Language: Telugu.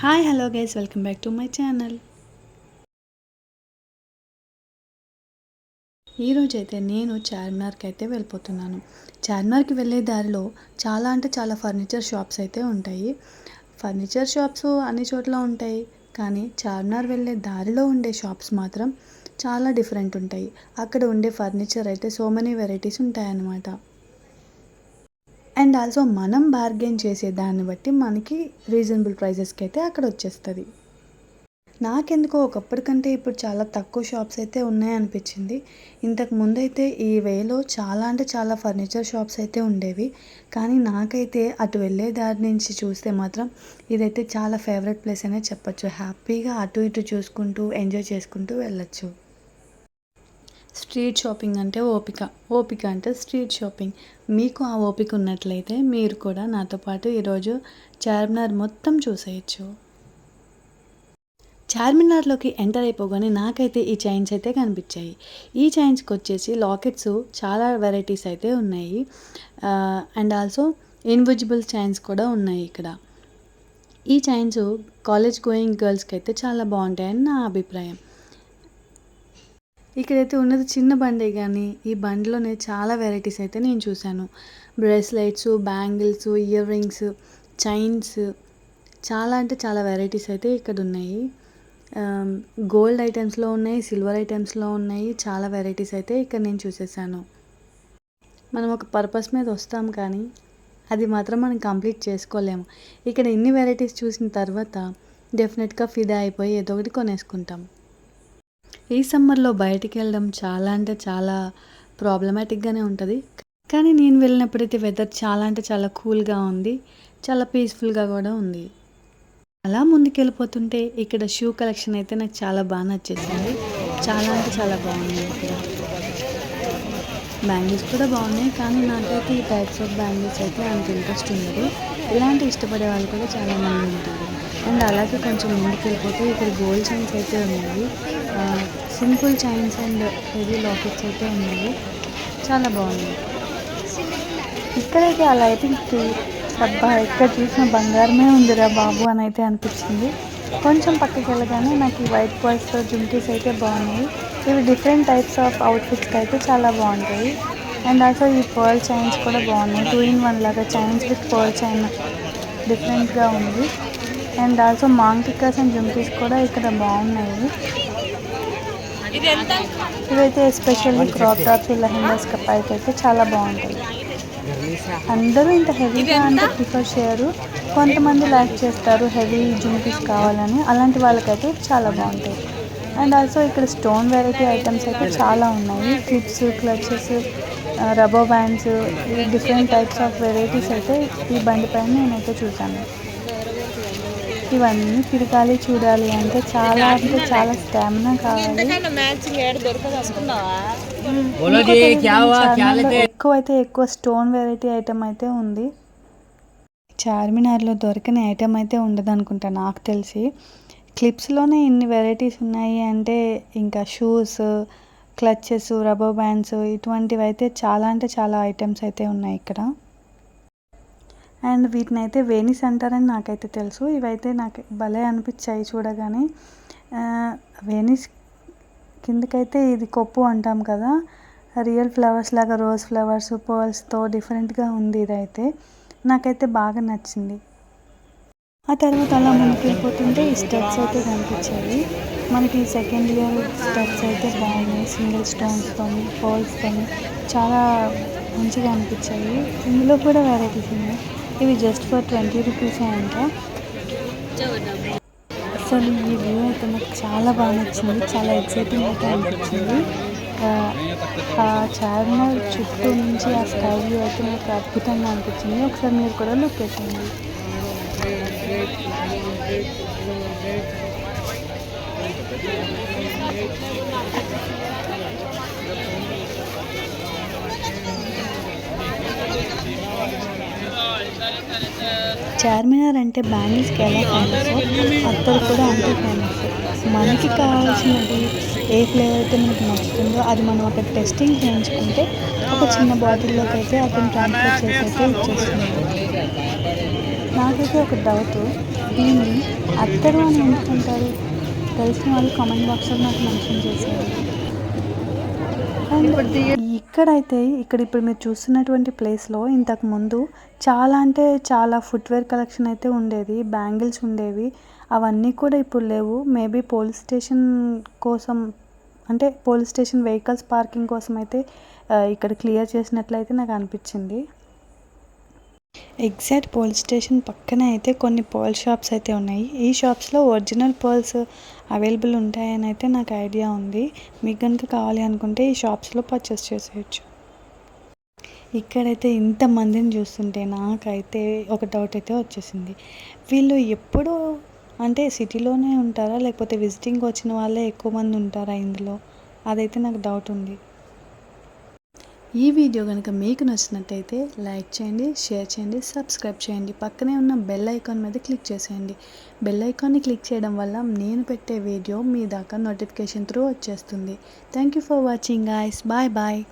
Hi hello guys welcome back to my channel ఈరోజైతే నేను చార్మినార్కి అయితే వెళ్ళిపోతున్నాను. చార్మినార్కి వెళ్ళే దారిలో చాలా అంటే చాలా ఫర్నిచర్ షాప్స్ అయితే ఉంటాయి. ఫర్నిచర్ షాప్స్ అన్ని చోట్ల ఉంటాయి కానీ చార్మినార్ వెళ్ళే దారిలో ఉండే షాప్స్ మాత్రం చాలా డిఫరెంట్ ఉంటాయి. అక్కడ ఉండే ఫర్నిచర్ అయితే సో మెనీ వెరైటీస్ ఉంటాయన్నమాట. అండ్ ఆల్సో మనం బార్గెన్ చేసే దాన్ని బట్టి మనకి రీజనబుల్ ప్రైజెస్కి అయితే అక్కడ వచ్చేస్తుంది. నాకెందుకో ఒకప్పటికంటే ఇప్పుడు చాలా తక్కువ షాప్స్ అయితే ఉన్నాయనిపించింది ఇంతకు ముందు అయితే ఈ వేలో చాలా అంటే చాలా ఫర్నిచర్ షాప్స్ అయితే ఉండేవి. కానీ నాకైతే అటు వెళ్ళే దారి నుంచి చూస్తే మాత్రం ఇదైతే చాలా ఫేవరెట్ ప్లేస్ అనే చెప్పచ్చు. హ్యాపీగా అటు ఇటు చూసుకుంటూ ఎంజాయ్ చేసుకుంటూ వెళ్ళొచ్చు. స్ట్రీట్ షాపింగ్ అంటే ఓపిక. ఓపిక అంటే స్ట్రీట్ షాపింగ్. మీకు ఆ ఓపిక ఉన్నట్లయితే మీరు కూడా నాతో పాటు ఈరోజు చార్మినార్ మొత్తం చూసేయచ్చు. చార్మినార్లోకి ఎంటర్ అయిపోగానే నాకైతే ఈ చైన్స్ అయితే కనిపించాయి. ఈ చైన్స్కి వచ్చేసి లాకెట్స్ చాలా వెరైటీస్ అయితే ఉన్నాయి. అండ్ ఆల్సో ఇన్విజిబుల్ చైన్స్ కూడా ఉన్నాయి ఇక్కడ. ఈ చైన్స్ కాలేజ్ గోయింగ్ గర్ల్స్కి అయితే చాలా బాగుంటాయని నా అభిప్రాయం. ఇక్కడైతే ఉన్నది చిన్న బండే కానీ ఈ బండిలోనే చాలా వెరైటీస్ అయితే నేను చూశాను. Bracelets bangles earrings chains చాలా అంటే చాలా వెరైటీస్ అయితే ఇక్కడ ఉన్నాయి గోల్డ్ ఐటమ్స్లో ఉన్నాయి సిల్వర్ ఐటమ్స్లో ఉన్నాయి చాలా వెరైటీస్ అయితే ఇక్కడ నేను చూసేసాను. మనం ఒక పర్పస్ మీద వస్తాం కానీ అది మాత్రం మనం కంప్లీట్ చేసుకోలేము. ఇక్కడ ఇన్ని వెరైటీస్ చూసిన తర్వాత డెఫినెట్గా ఫిదా అయిపోయి ఏదో ఒకటి కొనేసుకుంటాం. ఈ సమ్మర్లో బయటికి వెళ్ళడం చాలా అంటే చాలా ప్రాబ్లమాటిక్గానే ఉంటుంది. కానీ నేను వెళ్ళినప్పుడైతే వెదర్ చాలా అంటే చాలా కూల్గా ఉంది. చాలా పీస్ఫుల్గా కూడా ఉంది. అలా ముందుకెళ్ళిపోతుంటే ఇక్కడ షూ కలెక్షన్ అయితే నాకు చాలా బాగా నచ్చేసింది. చాలా అంటే చాలా బాగుంది ఇక్కడ. బ్యాంగిల్స్ కూడా బాగున్నాయి. కానీ నాకైతే ఈ టైప్స్ ఆఫ్ బ్యాంగిల్స్ అయితే అంత ఇంట్రెస్ట్ ఉండదు. ఇలాంటి ఇష్టపడే వాళ్ళు కూడా చాలామంది ఉంటారు. అండ్ అలాగే కొంచెం ముందుకు వెళ్ళిపోతే ఇక్కడ గోల్డ్ చైన్స్ అయితే ఉన్నాయి. Simple chains and heavy lockets అయితే ఉన్నాయి. చాలా బాగుంది ఇక్కడైతే అలా అయితే అబ్బా ఎక్కడ చూసిన బంగారమే ఉందిరా బాబు అని అయితే అనిపించింది. కొంచెం పక్కకి వెళ్ళగానే నాకు ఈ వైట్ బాయ్స్తో జుంకీస్ అయితే బాగున్నాయి. ఇవి డిఫరెంట్ టైప్స్ ఆఫ్ అవుట్ఫిట్స్కి అయితే చాలా బాగుంటాయి. అండ్ ఆల్సో ఈ పర్ల్ చైన్స్ కూడా బాగున్నాయి. టూ ఇన్ వన్ లాగా చైన్స్ విత్ పర్ల్ చైన్ డిఫరెంట్గా ఉంది. And also maang tikkas and jhumkis కూడా ఇక్కడ బాగున్నాయి. ఇవైతే ఎస్పెషల్లీ క్రాప్ టాప్స్ లెహెంగాస్ కపాయికి అయితే చాలా బాగుంటాయి. అందరూ ఇంత హెవీగా అంటే ప్రిఫర్ చేయరు. కొంతమంది లైక్ చేస్తారు హెవీ జుంకీస్ కావాలని. అలాంటి వాళ్ళకైతే చాలా బాగుంటాయి. అండ్ ఆల్సో ఇక్కడ స్టోన్ వెరైటీ ఐటమ్స్ అయితే చాలా ఉన్నాయి. Clips clutches rubber bands different types of varieties అయితే ఈ బండి పైన నేనైతే చూసాను ఇవన్నీ తిరగాలి చూడాలి అంటే చాలా అంటే చాలా స్టామినా కావాలి. ఎక్కువ అయితే ఎక్కువ స్టోన్ వెరైటీ ఐటమ్ అయితే ఉంది. చార్మినార్లో దొరకని ఐటమ్ అయితే ఉండదు అనుకుంటా నాకు తెలిసి. క్లిప్స్లోనే ఇన్ని వెరైటీస్ ఉన్నాయి అంటే ఇంకా షూస్ క్లచెస్ రబ్బర్ బ్యాండ్స్ ఇటువంటివి అయితే చాలా అంటే చాలా ఐటమ్స్ అయితే ఉన్నాయి ఇక్కడ. అండ్ వీటిని అయితే వేనిస్ అంటారని నాకైతే తెలుసు. ఇవైతే నాకు భలే అనిపించాయి చూడగానే. వేనిస్ కిందకైతే ఇది కొప్పు అంటాం కదా. రియల్ ఫ్లవర్స్ లాగా రోజ్ ఫ్లవర్స్ పర్ల్స్తో డిఫరెంట్గా ఉంది ఇదైతే. నాకైతే బాగా నచ్చింది. ఆ తర్వాత అలా మునిగిపోతుంటే ఈ స్టెప్స్ అయితే కనిపించాయి. మనకి సెకండ్ ఇయర్ స్టెప్స్ అయితే బాగున్నాయి. సింగిల్ స్టోన్స్తో పర్ల్స్తో చాలా మంచిగా అనిపించాయి. ఇందులో కూడా వెరైటీస్ ఉన్నాయి ఇవి జస్ట్ ఫర్ ట్వంటీ రూపీస్ అంట. అసలు ఈ వ్యూ అయితే నాకు చాలా బాగా నచ్చింది. చాలా ఎక్సైటింగ్ అయితే అనిపించింది. ఆ చార్మినార్ చుట్టూ నుంచి ఆ స్కై వ్యూ అయితే నాకు అద్భుతంగా అనిపించింది. ఒకసారి మీరు కూడా లుక్ వేసేయండి చార్మినార్ అంటే బ్యాంగిల్స్కి ఎలా ఫేమస్ అత్తరు కూడా అంతే ఫేమస్ మనకి కావాల్సినది ఏ ఫ్లేవర్ అయితే మనకి నచ్చుతుందో అది మనం అక్కడ టెస్టింగ్ చేయించుకుంటే ఒక చిన్న బాటిల్లోకి అయితే అతను ట్రాన్స్ఫర్ చేసి అయితే ఇచ్చేస్తున్నాడు నాకైతే ఒక డౌట్ దీన్ని అత్తరు అని ఎందుకుంటారు? తెలిసిన వాళ్ళు కామెంట్ బాక్స్లో నాకు మెన్షన్ చేశారు అండ్ ఇక్కడైతే ఇక్కడ ఇప్పుడు మీరు చూస్తున్నటువంటి ప్లేస్లో ఇంతకు ముందు చాలా అంటే చాలా ఫుట్వేర్ కలెక్షన్ అయితే ఉండేది బ్యాంగిల్స్ ఉండేవి. అవన్నీ కూడా ఇప్పుడు లేవు. మేబీ పోలీస్ స్టేషన్ కోసం అంటే పోలీస్ స్టేషన్ వెహికల్స్ పార్కింగ్ కోసం అయితే ఇక్కడ క్లియర్ చేసినట్లయితే నాకు అనిపించింది. ఎగ్జాక్ట్ పోలీస్ స్టేషన్ పక్కనే అయితే కొన్ని పర్ల్ షాప్స్ అయితే ఉన్నాయి. ఈ షాప్స్లో ఒరిజినల్ పర్ల్స్ అవైలబుల్ ఉంటాయని అయితే నాకు ఐడియా ఉంది. మీకు కనుక కావాలి అనుకుంటే ఈ షాప్స్లో పర్చేస్ చేసేయచ్చు. ఇక్కడైతే ఇంతమందిని చూస్తుంటే నాకైతే ఒక డౌట్ అయితే వచ్చేసింది. వీళ్ళు ఎప్పుడు అంటే సిటీలోనే ఉంటారా? లేకపోతే విజిటింగ్ వచ్చిన వాళ్ళే ఎక్కువ మంది ఉంటారా ఇందులో? అదైతే నాకు డౌట్ ఉంది. ఈ వీడియో కనుక మీకు నచ్చినట్టయితే లైక్ చేయండి షేర్ చేయండి సబ్స్క్రైబ్ చేయండి. పక్కనే ఉన్న బెల్ ఐకాన్ మీద క్లిక్ చేసేయండి. బెల్ ఐకాన్ని క్లిక్ చేయడం వల్ల నేను పెట్టే వీడియో మీ దాకా నోటిఫికేషన్ త్రూ వచ్చేస్తుంది. Thank you for watching guys. Bye bye.